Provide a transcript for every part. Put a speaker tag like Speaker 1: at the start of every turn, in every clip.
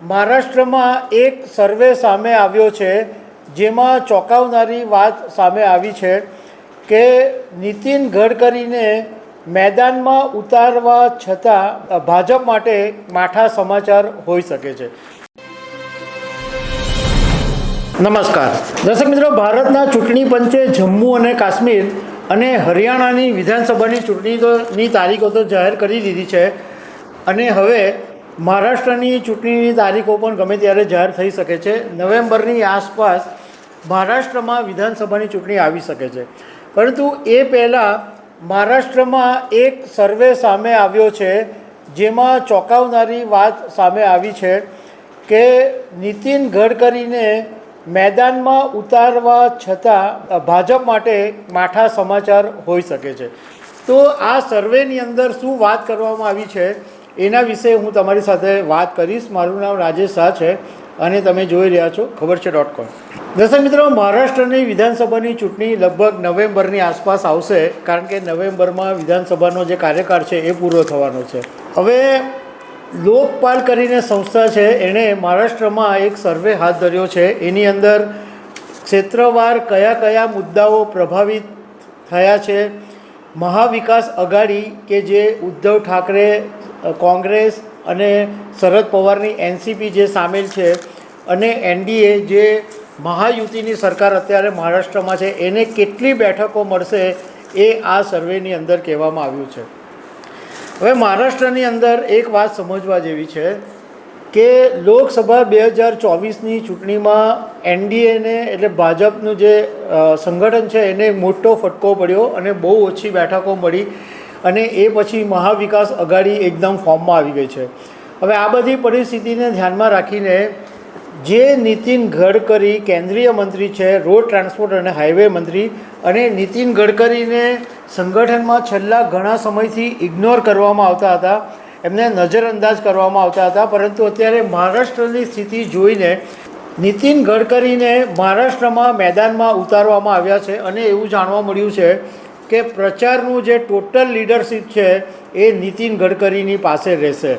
Speaker 1: મહારાષ્ટ્રમાં એક સર્વે સામે આવ્યો છે, જેમાં ચોંકાવનારી વાત સામે આવી છે કે નીતિન ગડકરીને મેદાનમાં ઉતારવા છતાં ભાજપ માટે માઠા સમાચાર હોઈ શકે છે. નમસ્કાર. દર્શક મિત્રો, ભારતના ચૂંટણી પંચે જમ્મુ અને કાશ્મીર અને હરિયાણાની વિધાનસભાની ચૂંટણીની તારીખો તો જાહેર કરી દીધી છે અને હવે મહારાષ્ટ્રની ચૂંટણીની તારીખો પણ ગમે ત્યારે જાહેર થઈ શકે છે. નવેમ્બરની આસપાસ મહારાષ્ટ્રમાં વિધાનસભાની ચૂંટણી આવી શકે છે. પરંતુ એ પહેલાં મહારાષ્ટ્રમાં એક સર્વે સામે આવ્યો છે, જેમાં ચોંકાવનારી વાત સામે આવી છે કે નીતિન ગડકરીને મેદાનમાં ઉતારવા છતાં ભાજપ માટે માઠા સમાચાર હોઈ શકે છે. તો આ સર્વેની અંદર શું વાત કરવામાં આવી છે? એના વિશે હું તમારી સાથે વાત કરીશ. મારું નામ રાજેશ શાહ છે અને તમે જોઈ રહ્યા છો ખબર છે ડોટ કોમ. દર્શક મિત્રો, મહારાષ્ટ્રની વિધાનસભાની ચૂંટણી લગભગ નવેમ્બરની આસપાસ આવશે, કારણ કે નવેમ્બરમાં વિધાનસભાનો જે કાર્યકાળ છે એ પૂરો થવાનો છે. હવે લોકપાલ કરીને સંસ્થા છે, એણે મહારાષ્ટ્રમાં એક સર્વે હાથ ધર્યો છે. એની અંદર ક્ષેત્રવાર કયા કયા મુદ્દાઓ પ્રભાવિત થયા છે, મહાવિકાસ અઘાડી કે જે ઉદ્ધવ ઠાકરે કોંગ્રેસ અને શરદ પવારની એનસીપી જે સામેલ છે અને એનડીએ જે મહાયુતિની સરકાર અત્યારે મહારાષ્ટ્રમાં છે, એને કેટલી બેઠકો મળશે એ આ સર્વેની અંદર કહેવામાં આવ્યું છે. હવે મહારાષ્ટ્રની અંદર એક વાત સમજવા જેવી છે કે લોકસભા બે હજાર ચોવીસની ચૂંટણીમાં એનડીએને એટલે ભાજપનું જે સંગઠન છે, એને મોટો ફટકો પડ્યો અને બહુ ઓછી બેઠકો મળી. અને એ પછી મહાવિકાસ અઘાડી એકદમ ફોર્મમાં આવી ગઈ છે. હવે આ બધી પરિસ્થિતિને ધ્યાનમાં રાખીને જે નીતિન ગડકરી કેન્દ્રીય મંત્રી છે, રોડ ટ્રાન્સપોર્ટ અને હાઈવે મંત્રી અને નીતિન ગડકરીને સંગઠનમાં છેલ્લા ઘણા સમયથી ઇગ્નોર કરવામાં આવતા હતા. એમને નજરઅંદાજ કરવામાં આવતા હતા, પરંતુ અત્યારે મહારાષ્ટ્રની સ્થિતિ જોઈને નીતિન ગડકરીને મહારાષ્ટ્રમાં મેદાનમાં ઉતારવામાં આવ્યા છે અને એવું જાણવા મળ્યું છે કે પ્રચારનું જે ટોટલ લીડરશીપ છે એ નીતિન ગડકરીની પાસે રહેશે.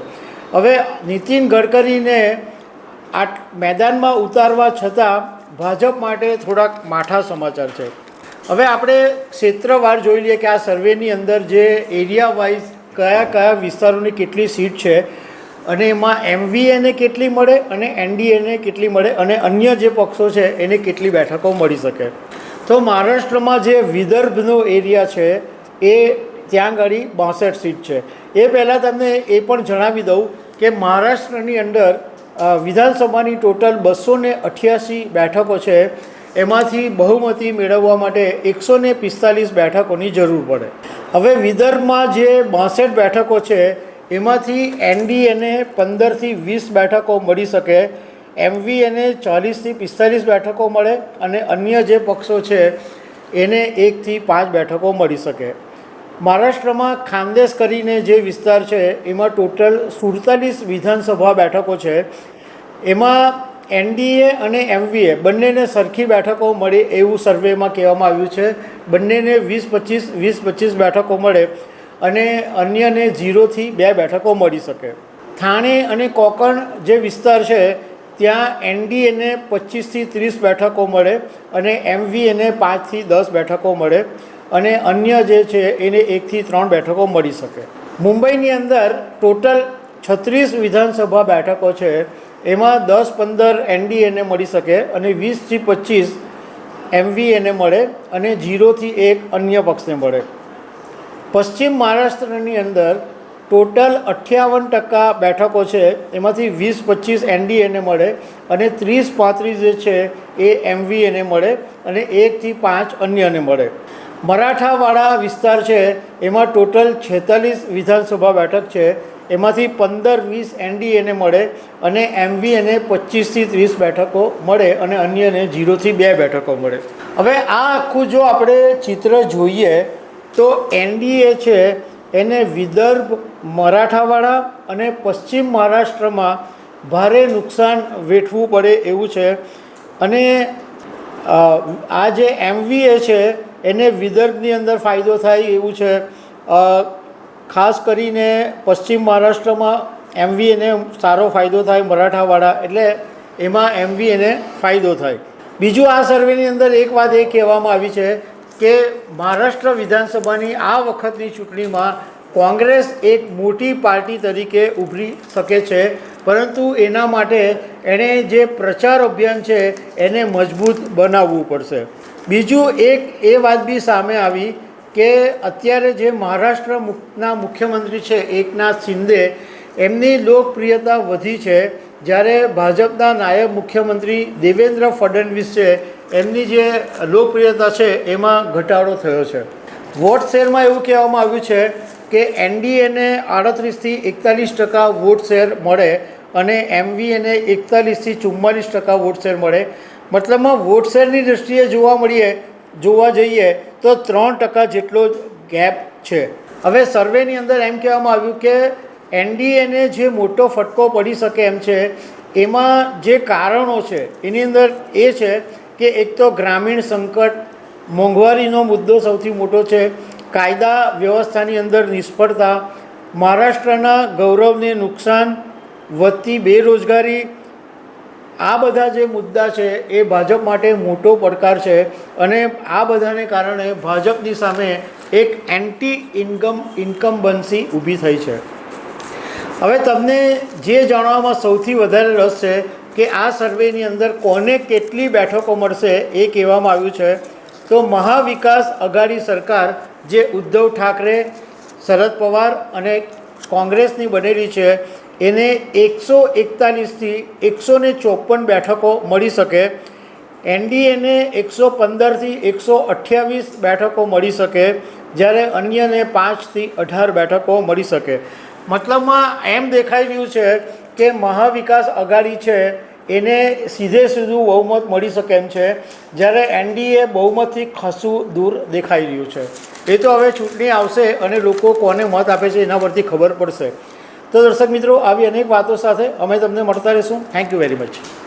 Speaker 1: હવે નીતિન ગડકરીને આ મેદાનમાં ઉતારવા છતાં ભાજપ માટે થોડાક માઠા સમાચાર છે. હવે આપણે ક્ષેત્રવાર જોઈ લઈએ કે આ સર્વેની અંદર જે એરિયા વાઇઝ કયા કયા વિસ્તારોની કેટલી સીટ છે અને એમાં એમવીએને કેટલી મળે અને એનડીએને કેટલી મળે અને અન્ય જે પક્ષો છે એને કેટલી બેઠકો મળી શકે. તો મહારાષ્ટ્રમાં જે વિદર્ભનો એરિયા છે, એ ત્યાં આગળ બાસઠ સીટ છે. એ પહેલાં તમને એ પણ જણાવી દઉં કે મહારાષ્ટ્રની અંદર વિધાનસભાની ટોટલ બસો ને અઠ્યાસી બેઠકો છે. એમાંથી બહુમતી મેળવવા માટે એકસો ને પિસ્તાલીસ બેઠકોની જરૂર પડે. હવે વિદર્ભમાં જે બાસઠ બેઠકો છે, એમાંથી એનડીએને પંદરથી વીસ બેઠકો મળી શકે. એમવીએને ચાલીસથી પિસ્તાલીસ બેઠકો મળે અને અન્ય જે પક્ષો છે, એને એકથી પાંચ બેઠકો મળી શકે. મહારાષ્ટ્રમાં ખાનદેશ કરીને જે વિસ્તાર છે, એમાં ટોટલ સુડતાલીસ વિધાનસભા બેઠકો છે. એમાં એનડીએ અને એમવીએ બંનેને સરખી બેઠકો મળે એવું સર્વેમાં કહેવામાં આવ્યું છે. બંનેને વીસ પચીસ વીસ પચીસ બેઠકો મળે અને અન્યને ઝીરોથી બે બેઠકો મળી શકે. થાણે અને કોકણ જે વિસ્તાર છે ત્યાં એનડીએને પચીસથી ત્રીસ બેઠકો મળે અને એમવીએને પાંચથી દસ બેઠકો મળે અને અન્ય જે છે એને એકથી ત્રણ બેઠકો મળી શકે. મુંબઈની અંદર ટોટલ છત્રીસ વિધાનસભા બેઠકો છે, એમાં દસ પંદર એનડીએને મળી શકે અને વીસથી પચીસ એમવીએને મળે અને જીરોથી એક અન્ય પક્ષને મળે. પશ્ચિમ મહારાષ્ટ્રની અંદર ટોટલ અઠ્યાવન ટકા બેઠકો છે, એમાંથી વીસ પચીસ એનડીએને મળે અને ત્રીસ પાંત્રીસ જે છે એ એમવીએને મળે અને એકથી પાંચ અન્યને મળે. મરાઠાવાળા વિસ્તાર છે, એમાં ટોટલ છેતાલીસ વિધાનસભા બેઠક છે, એમાંથી પંદર વીસ એનડીએને મળે અને એમવીએને પચીસથી ત્રીસ બેઠકો મળે અને અન્યને જીરોથી બે બેઠકો મળે. હવે આ આખું જો આપણે ચિત્ર જોઈએ, તો એનડીએ છે એને વિદર્ભ મરાઠાવાળા અને પશ્ચિમ મહારાષ્ટ્રમાં ભારે નુકસાન વેઠવું પડે એવું છે. અને આ જે એમવીએ છે, એને વિદર્ભની અંદર ફાયદો થાય એવું છે. ખાસ કરીને પશ્ચિમ મહારાષ્ટ્રમાં એમવી એને સારો ફાયદો થાય મરાઠાવાળા એટલે એમાં એમવી એને ફાયદો થાય. બીજું આ સર્વેની અંદર એક વાત એ કહેવામાં આવી છે કે મહારાષ્ટ્ર વિધાનસભાની આ વખતની ચૂંટણીમાં કોંગ્રેસ એક મોટી પાર્ટી તરીકે ઉભરી શકે છે, પરંતુ એના માટે એણે જે પ્રચાર અભિયાન છે એને મજબૂત બનાવવું પડશે. બીજું એક એ વાત બી સામે આવી કે અત્યારે જે મહારાષ્ટ્રના મુખ્યમંત્રી છે એકનાથ શિંદે, એમની લોકપ્રિયતા વધી છે. જ્યારે ભાજપના નાયબ મુખ્યમંત્રી દેવેન્દ્ર ફડણવીસ છે એમની જે લોકપ્રિયતા છે, એમાં ઘટાડો થયો છે. વોટ શેરમાં એવું કહેવામાં આવ્યું છે કે એનડીએને આડત્રીસથી એકતાલીસ ટકા વોટ શેર મળે અને એમવીએને એકતાલીસથી ચુમ્માલીસ ટકા વોટ શેર મળે. મતલબમાં વોટ શેરની દૃષ્ટિએ જોવા મળીએ, જોવા જઈએ, તો ત્રણ ટકા જેટલો ગેપ છે. હવે સર્વેની અંદર એમ કહેવામાં આવ્યું કે એનડીએને જે મોટો ફટકો પડી શકે એમ છે, એમાં જે કારણો છે, એની અંદર એ છે કે એક તો ગ્રામીણ સંકટ મોંઘવારીનો મુદ્દો સૌથી મોટો છે. કાયદા વ્યવસ્થાની અંદર નિષ્ફળતા, મહારાષ્ટ્રના ગૌરવને નુકસાન, વધતી બેરોજગારી, આ બધા જે મુદ્દા છે એ ભાજપ માટે મોટો પડકાર છે અને આ બધાને કારણે ભાજપની સામે એક એન્ટી ઇન્કમ ઇન્કમ્બન્સી ઊભી થઈ છે. હવે તમને જે જાણવામાં સૌથી વધારે રસ છે કે આ સર્વેની અંદર કોને કેટલી બેઠકો મળશે એ કહેવામાં આવ્યું છે. તો મહાવિકાસ અઘાડી સરકાર જે ઉદ્ધવ ઠાકરે, શરદ પવાર અને કોંગ્રેસની બનેલી છે, એને એકસો એકતાલીસથી એકસો ને ચોપન બેઠકો મળી શકે. એનડીએને એકસો પંદરથી એકસો અઠ્યાવીસ બેઠકો મળી શકે, જ્યારે અન્યને પાંચથી અઢાર બેઠકો મળી શકે. મતલબમાં એમ દેખાઈ રહ્યું છે કે મહાવિકાસ અઘાડી છે, એને સીધે સીધું બહુમત મળી શકે એમ છે. જ્યારે એનડીએ બહુમતથી ખસું દૂર દેખાઈ રહ્યું છે. એ તો હવે ચૂંટણી આવશે અને લોકો કોને મત આપે છે એના પરથી ખબર પડશે. તો દર્શક મિત્રો, આવી અનેક વાતો સાથે અમે તમને મળતા રહીશું. Thank you very much